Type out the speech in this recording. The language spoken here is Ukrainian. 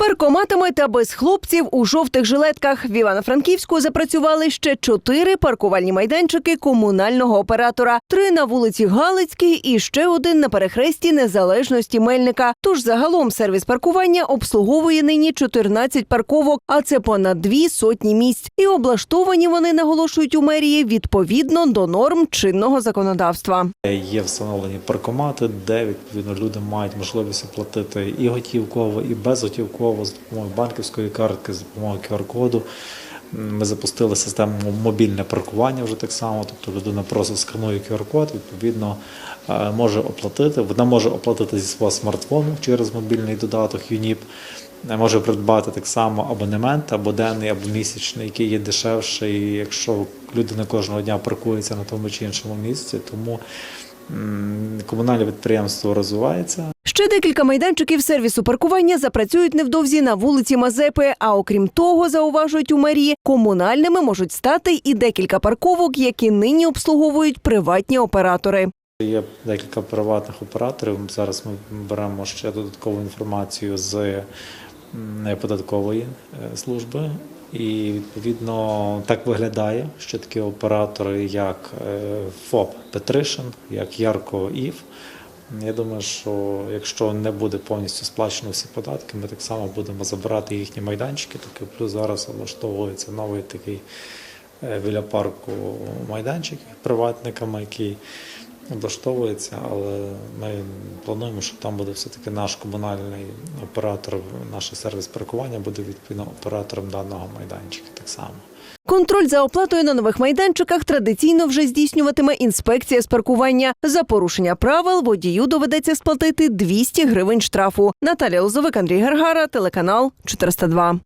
паркоматами та без хлопців у жовтих жилетках в Івано-Франківську запрацювали ще чотири паркувальні майданчики комунального оператора: три на вулиці Галицькій і ще один на перехресті незалежності Мельника. Тож загалом сервіс паркування обслуговує нині 14 парковок, а це понад дві сотні місць. І облаштовані вони наголошують у мерії відповідно до норм чинного законодавства. Є встановлені паркомати, де відповідно люди мають можливість оплатити і готівково, і безготівково з допомогою банківської картки, з допомогою QR-коду. Ми запустили систему мобільне паркування вже так само. Тобто людина просто сканує QR-код, відповідно е, може оплатити. Вона може оплатити зі свого смартфону через мобільний додаток ЮНІП. Е, Може придбати так само абонемент або денний, або місячний, який є дешевший, якщо людина кожного дня паркується на тому чи іншому місці. Тому комунальне підприємство розвивається. Ще декілька майданчиків сервісу паркування запрацюють невдовзі на вулиці Мазепи. А окрім того, зауважують у мерії, комунальними можуть стати і декілька парковок, які нині обслуговують приватні оператори. Є декілька приватних операторів. Зараз ми беремо ще додаткову інформацію з податкової е, служби. І відповідно так виглядає, що такі оператори, як е, ФОП Петришин, як Ярко Ів. Я думаю, що якщо не буде повністю сплачено всі податки, ми так само будемо забирати їхні майданчики. Таки плюс зараз облаштовується новий такий е, біля парку майданчик приватниками, який облаштовується, але ми плануємо, що там буде все-таки наш комунальний оператор, наш сервіс паркування буде відповідно оператором даного майданчика так само. Контроль за оплатою на нових майданчиках традиційно вже здійснюватиме інспекція з паркування. За порушення правил водію доведеться сплатити 200 гривень штрафу. Наталія Лозовик, Андрій Гаргара, телеканал 402.